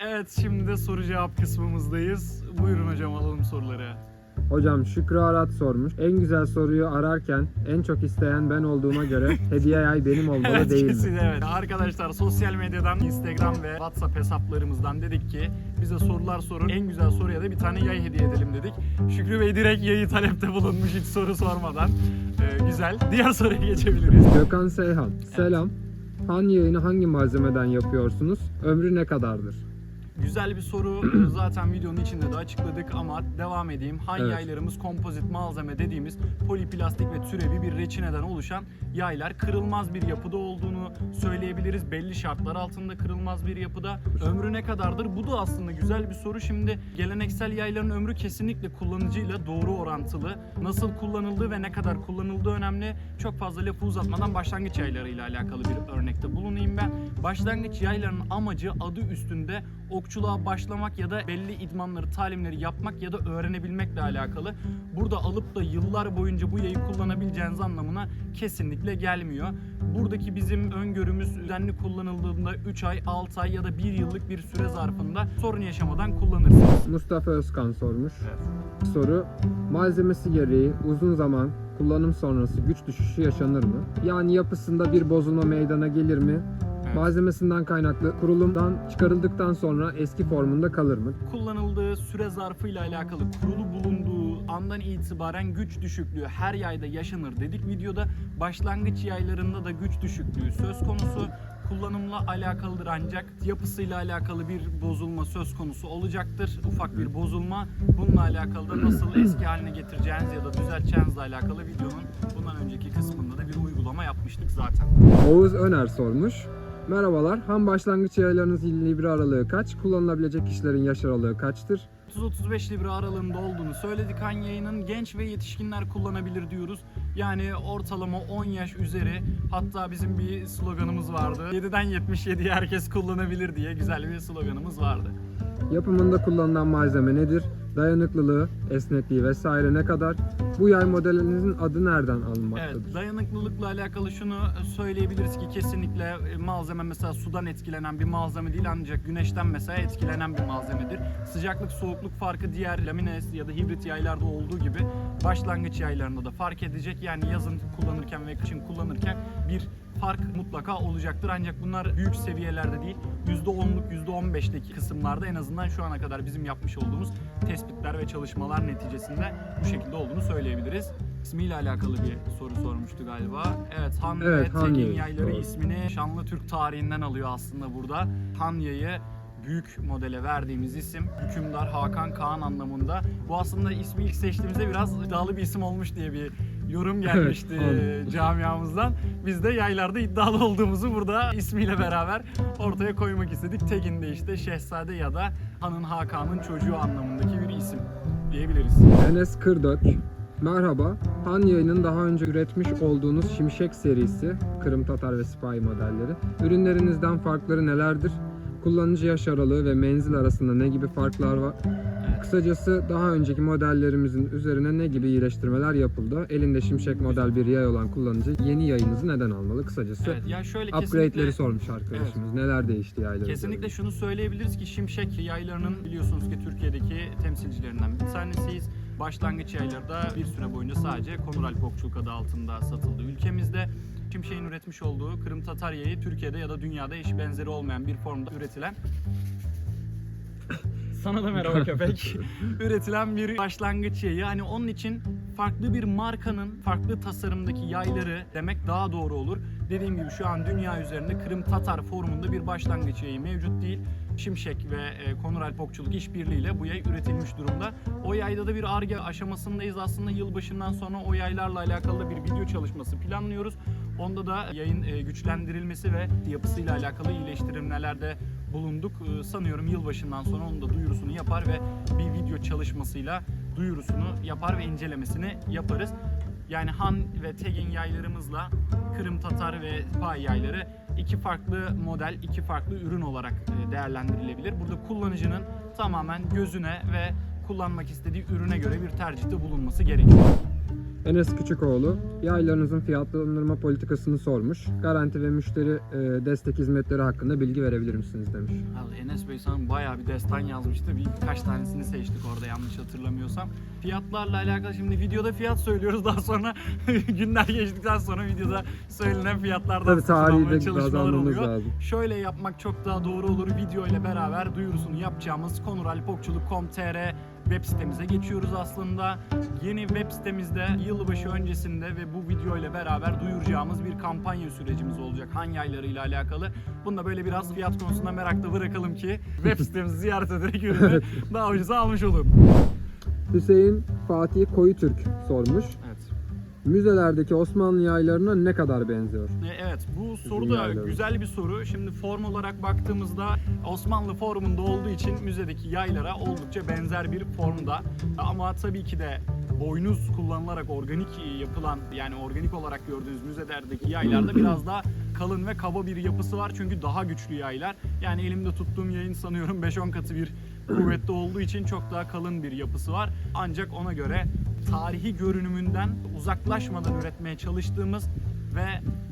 Evet şimdi de soru cevap kısmımızdayız. Buyurun hocam alalım soruları. Hocam Şükrü Arat sormuş. En güzel soruyu ararken en çok isteyen ben olduğuma göre hediye yay benim olmalı Evet değil kesin mi? evet. Arkadaşlar sosyal medyadan Instagram ve WhatsApp hesaplarımızdan dedik ki bize sorular sorun. En güzel soruya da bir tane yay hediye edelim dedik. Şükrü Bey direkt yayı talepte bulunmuş hiç soru sormadan. Ee, güzel. Diğer soruya geçebiliriz. Gökhan Seyhan. Selam. Han yayını hangi malzemeden yapıyorsunuz? Ömrü ne kadardır? Güzel bir soru. Ee, Zaten videonun içinde de açıkladık ama devam edeyim. Han Evet. yaylarımız kompozit malzeme dediğimiz poliplastik ve türevi bir reçineden oluşan yaylar. Kırılmaz bir yapıda olduğunu söyleyebiliriz. Belli şartlar altında kırılmaz bir yapıda. Ömrü ne kadardır? Bu da aslında güzel bir soru. Şimdi geleneksel yayların ömrü kesinlikle kullanıcıyla doğru orantılı. Nasıl kullanıldığı ve ne kadar kullanıldığı önemli. Çok fazla lafı uzatmadan başlangıç yaylarıyla alakalı bir örnekte bulunayım ben. Başlangıç yaylarının amacı adı üstünde okçuluğa başlamak ya da belli idmanları, talimleri yapmak ya da öğrenebilmekle alakalı. Burada alıp da yıllar boyunca bu yayı kullanabileceğiniz anlamına kesinlikle gelmiyor. Buradaki bizim öngörümüz düzenli kullanıldığında 3 ay, 6 ay ya da 1 yıllık bir süre zarfında sorun yaşamadan kullanırsınız. Mustafa Özkan sormuş. Soru malzemesi gereği uzun zaman kullanım sonrası güç düşüşü yaşanır mı? Yani yapısında bir bozulma meydana gelir mi? Malzemesinden kaynaklı kurulumdan çıkarıldıktan sonra eski formunda kalır mı? kullanıldığı süre zarfıyla alakalı kurulu bulunduğu andan itibaren güç düşüklüğü her yayda yaşanır dedik videoda. Başlangıç yaylarında da güç düşüklüğü söz konusu. Kullanımla alakalıdır ancak yapısıyla alakalı bir bozulma söz konusu olacaktır. Ufak bir bozulma. Bununla alakalı da nasıl eski haline getireceğiniz ya da düzelteceğinizle alakalı videonun bundan önceki kısmında da bir uygulama yapmıştık zaten. Oğuz Öner sormuş. Merhabalar. Ham başlangıç yaylarınız libra aralığı kaç? Kullanılabilecek kişilerin yaş aralığı kaçtır? 30-35 libra aralığında olduğunu söyledik. Han yayının genç ve yetişkinler kullanabilir diyoruz. Yani ortalama 10 yaş üzeri. Hatta bizim bir sloganımız vardı. 7'den 77'ye herkes kullanabilir diye güzel bir sloganımız vardı. Yapımında kullanılan malzeme nedir? Dayanıklılığı, esnekliği vesaire ne kadar? Bu yay modelinizin adı nereden alınmaktadır? Evet, dayanıklılıkla alakalı şunu söyleyebiliriz ki kesinlikle e, malzeme mesela sudan etkilenen bir malzeme değil ancak güneşten mesela etkilenen bir malzemedir. Sıcaklık soğukluk farkı diğer lamines ya da hibrit yaylarda olduğu gibi başlangıç yaylarında da fark edecek. Yani yazın kullanırken ve kışın kullanırken bir fark mutlaka olacaktır. Ancak bunlar büyük seviyelerde değil. %10'luk %15'teki kısımlarda en azından şu ana kadar bizim yapmış olduğumuz tespitler ve çalışmalar neticesinde bu şekilde olduğunu söyleyebiliriz. İsmiyle alakalı bir soru sormuştu galiba. Evet Han Evet, ve Yayı, yayları doğru. ismini Şanlı Türk tarihinden alıyor aslında burada. Han Yayı büyük modele verdiğimiz isim hükümdar Hakan Kaan anlamında. Bu aslında ismi ilk seçtiğimizde biraz iddialı bir isim olmuş diye bir yorum gelmişti anladım. camiamızdan. Biz de yaylarda iddialı olduğumuzu burada ismiyle beraber ortaya koymak istedik. Tegin de işte Şehzade ya da Han'ın Hakan'ın çocuğu anlamındaki bir isim diyebiliriz. Enes Kırdök. Merhaba. Han yayının daha önce üretmiş olduğunuz Şimşek serisi, Kırım Tatar ve Sipahi modelleri. Ürünlerinizden farkları nelerdir? Kullanıcı yaş aralığı ve menzil arasında ne gibi farklar var? Kısacası daha önceki modellerimizin üzerine ne gibi iyileştirmeler yapıldı? Elinde Şimşek model bir yay olan kullanıcı yeni yayınızı neden almalı? Kısacası Evet, ya şöyle upgrade'leri kesinlikle sormuş arkadaşımız. Neler değişti yaylar Kesinlikle üzerinde? şunu söyleyebiliriz ki Şimşek yaylarının biliyorsunuz ki Türkiye'deki temsilcilerinden bir tanesiyiz. Başlangıç yayları da bir süre boyunca sadece Konuralp Okçuluk adı altında satıldı ülkemizde. Şimşek'in üretmiş olduğu Kırım Tatar yayı Türkiye'de ya da dünyada eşi benzeri olmayan bir formda üretilen sana da merhaba köpek. Üretilen bir başlangıç yayı. Hani onun için farklı bir markanın farklı tasarımdaki yayları demek daha doğru olur. Dediğim gibi şu an dünya üzerinde Kırım Tatar formunda bir başlangıç yayı mevcut değil. Şimşek ve e, Konuralp Okçuluk işbirliğiyle bu yay üretilmiş durumda. Yayda da bir ARGE aşamasındayız aslında yılbaşından sonra o yaylarla alakalı bir video çalışması planlıyoruz. Onda da yayın e, güçlendirilmesi ve yapısıyla alakalı iyileştirilmelerde bulunduk. E, Sanıyorum yılbaşından sonra onun da duyurusunu yapar ve bir video çalışmasıyla duyurusunu yapar ve incelemesini yaparız. Yani Han ve Tegin yaylarımızla Kırım Tatar ve Pay yayları iki farklı model, iki farklı ürün olarak e, değerlendirilebilir. Burada kullanıcının tamamen gözüne ve kullanmak istediği ürüne göre bir tercihte bulunması gerekiyor. Enes Küçükoğlu, yaylarınızın fiyatlandırma politikasını sormuş. Garanti ve müşteri e, destek hizmetleri hakkında bilgi verebilir misiniz demiş. Vallahi Enes Bey sana bayağı bir destan yazmıştı. Bir, birkaç tanesini seçtik orada yanlış hatırlamıyorsam. Fiyatlarla alakalı şimdi videoda fiyat söylüyoruz daha sonra günler geçtikten sonra videoda söylenen fiyatlardan Tabii tarihi de çalışmalar oluyor. lazım. Şöyle yapmak çok daha doğru olur. Video ile beraber duyurusunu yapacağımız konuralpokçuluk.com.tr web sitemize geçiyoruz aslında. Yeni web sitemizde yılbaşı öncesinde ve bu video ile beraber duyuracağımız bir kampanya sürecimiz olacak. Han yaylarıyla alakalı. Bunu da böyle biraz fiyat konusunda merakla bırakalım ki web sitemizi ziyaret ederek ürünü daha ucuza almış olun. Hüseyin Fatih Koyutürk sormuş. Müzelerdeki Osmanlı yaylarına ne kadar benziyor? E, Evet bu soru da yaylarımız. güzel bir soru. Şimdi form olarak baktığımızda Osmanlı formunda olduğu için müzedeki yaylara oldukça benzer bir formda. Ama tabii ki de boynuz kullanılarak organik yapılan yani organik olarak gördüğünüz müzelerdeki yaylarda biraz daha kalın ve kaba bir yapısı var. Çünkü daha güçlü yaylar. Yani elimde tuttuğum yayın sanıyorum 5-10 katı bir kuvvetli olduğu için çok daha kalın bir yapısı var. Ancak ona göre tarihi görünümünden uzaklaşmadan üretmeye çalıştığımız ve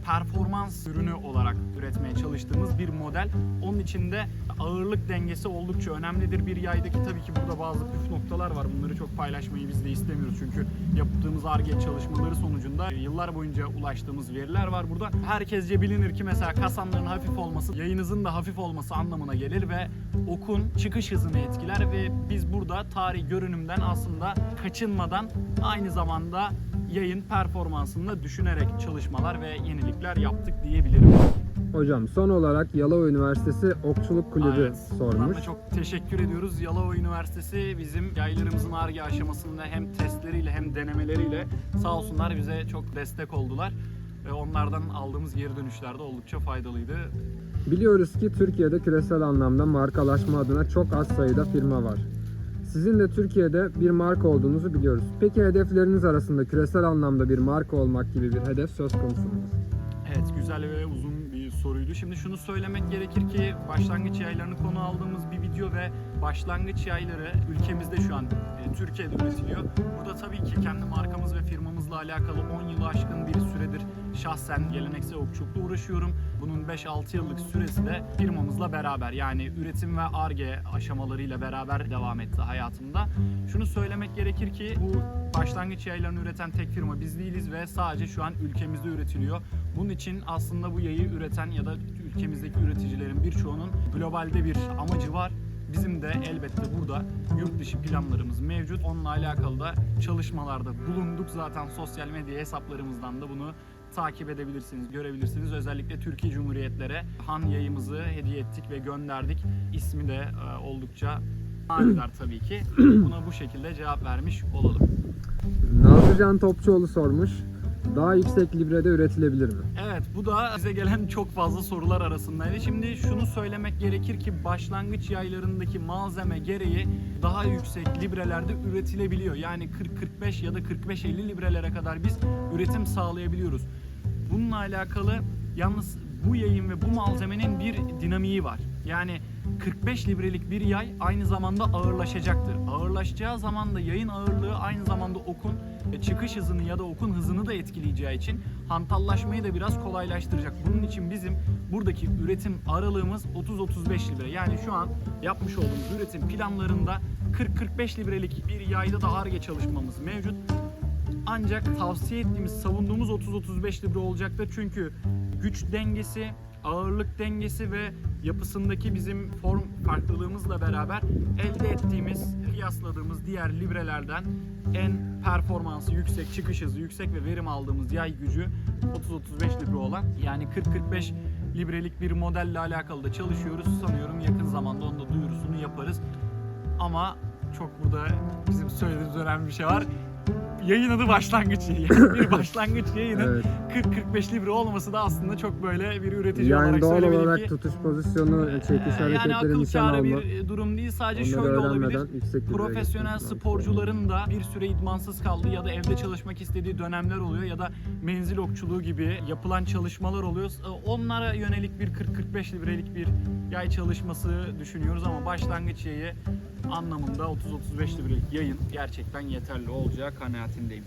performans ürünü olarak üretmeye çalıştığımız bir model. Onun için de ağırlık dengesi oldukça önemlidir. Bir yaydaki tabii ki burada bazı püf noktalar var. Bunları çok paylaşmayı biz de istemiyoruz. Çünkü yaptığımız ARGE çalışmaları sonucunda yıllar boyunca ulaştığımız veriler var burada. Herkesce bilinir ki mesela kasanların hafif olması yayınızın da hafif olması anlamına gelir ve okun çıkış hızını etkiler ve biz burada tarih görünümden aslında kaçınmadan aynı zamanda yayın performansını da düşünerek çalışmalar ve yenilikler yaptık diyebilirim. Hocam son olarak Yalova Üniversitesi Okçuluk Kulübü Evet, sormuş. çok teşekkür ediyoruz. Yalova Üniversitesi bizim yaylarımızın ARGE aşamasında hem testleriyle hem denemeleriyle sağ olsunlar bize çok destek oldular. Ve onlardan aldığımız geri dönüşler de oldukça faydalıydı. Biliyoruz ki Türkiye'de küresel anlamda markalaşma adına çok az sayıda firma var. Sizin de Türkiye'de bir marka olduğunuzu biliyoruz. Peki hedefleriniz arasında küresel anlamda bir marka olmak gibi bir hedef söz konusu mudur? Evet güzel ve uzun bir soruydu. Şimdi şunu söylemek gerekir ki başlangıç yaylarını konu aldığımız bir video ve başlangıç yayları ülkemizde şu an e, Türkiye'de üretiliyor. Burada tabii ki kendi markamız ve firmamızla alakalı 10 yılı aşkın bir şahsen geleneksel okçulukla uğraşıyorum. Bunun 5-6 yıllık süresi de firmamızla beraber yani üretim ve ARGE aşamalarıyla beraber devam etti hayatımda. Şunu söylemek gerekir ki bu başlangıç yaylarını üreten tek firma biz değiliz ve sadece şu an ülkemizde üretiliyor. Bunun için aslında bu yayı üreten ya da ülkemizdeki üreticilerin birçoğunun globalde bir amacı var. Bizim de elbette burada yurt dışı planlarımız mevcut. Onunla alakalı da çalışmalarda bulunduk. Zaten sosyal medya hesaplarımızdan da bunu takip edebilirsiniz, görebilirsiniz. Özellikle Türkiye Cumhuriyetlere Han yayımızı hediye ettik ve gönderdik. İsmi de e, oldukça manidar tabii ki. Buna bu şekilde cevap vermiş olalım. Nazlıcan Topçuoğlu sormuş. Daha yüksek librede üretilebilir mi? Evet bu da bize gelen çok fazla sorular arasındaydı. Şimdi şunu söylemek gerekir ki başlangıç yaylarındaki malzeme gereği daha yüksek librelerde üretilebiliyor. Yani 40-45 ya da 45-50 librelere kadar biz üretim sağlayabiliyoruz. Bununla alakalı yalnız bu yayın ve bu malzemenin bir dinamiği var. Yani 45 librelik bir yay aynı zamanda ağırlaşacaktır. Ağırlaşacağı zaman da yayın ağırlığı aynı zamanda okun çıkış hızını ya da okun hızını da etkileyeceği için hantallaşmayı da biraz kolaylaştıracak. Bunun için bizim buradaki üretim aralığımız 30-35 libre. Yani şu an yapmış olduğumuz üretim planlarında 40-45 librelik bir yayda da ARGE çalışmamız mevcut. Ancak tavsiye ettiğimiz, savunduğumuz 30-35 libre olacaktır. Çünkü güç dengesi, ağırlık dengesi ve yapısındaki bizim form farklılığımızla beraber elde ettiğimiz, kıyasladığımız diğer librelerden en performansı yüksek, çıkış hızı yüksek ve verim aldığımız yay gücü 30-35 libre olan yani 40-45 librelik bir modelle alakalı da çalışıyoruz. Sanıyorum yakın zamanda onun da duyurusunu yaparız. Ama çok burada bizim söylediğimiz önemli bir şey var. Yayın adı başlangıç yayını. bir başlangıç yayının Evet. 40-45 libre olması da aslında çok böyle bir üretici Yani olarak doğal söylemeliyim olarak ki tutuş pozisyonu, çekiş e, yani hareketleri, akıl nişan kârı alma. bir durum değil. Sadece Onları şöyle olabilir. Profesyonel sporcuların da bir süre idmansız kaldığı ya da evde çalışmak istediği dönemler oluyor ya da menzil okçuluğu gibi yapılan çalışmalar oluyor. E, Onlara yönelik bir 40-45 librelik bir yay çalışması düşünüyoruz ama başlangıç yayı anlamında 30-35 librelik yayın gerçekten yeterli olacağı kanaatindeyim.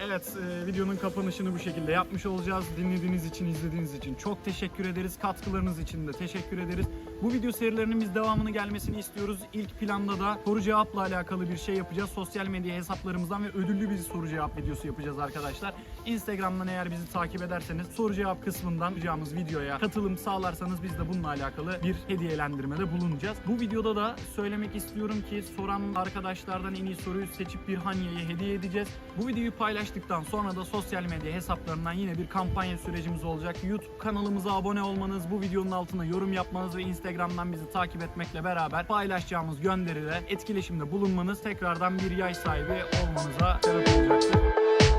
Evet, e, videonun kapanışını bu şekilde yapmış olacağız. Dinlediğiniz için, izlediğiniz için çok teşekkür ederiz. Katkılarınız için de teşekkür ederiz. Bu video serilerinin biz devamını gelmesini istiyoruz. İlk planda da soru cevapla alakalı bir şey yapacağız. Sosyal medya hesaplarımızdan ve ödüllü bir soru cevap videosu yapacağız arkadaşlar. Instagram'dan eğer bizi takip ederseniz soru cevap kısmından yapacağımız videoya katılım sağlarsanız biz de bununla alakalı bir hediyelendirmede bulunacağız. Bu videoda da söylemek istiyorum ki soran arkadaşlardan en iyi soruyu seçip bir Hanya'ya hediye edeceğiz. Bu videoyu paylaştıktan sonra da sosyal medya hesaplarından yine bir kampanya sürecimiz olacak. YouTube kanalımıza abone olmanız, bu videonun altına yorum yapmanız ve Instagram'dan bizi takip etmekle beraber paylaşacağımız gönderide etkileşimde bulunmanız tekrardan bir yay sahibi olmanıza sebep olacaktır.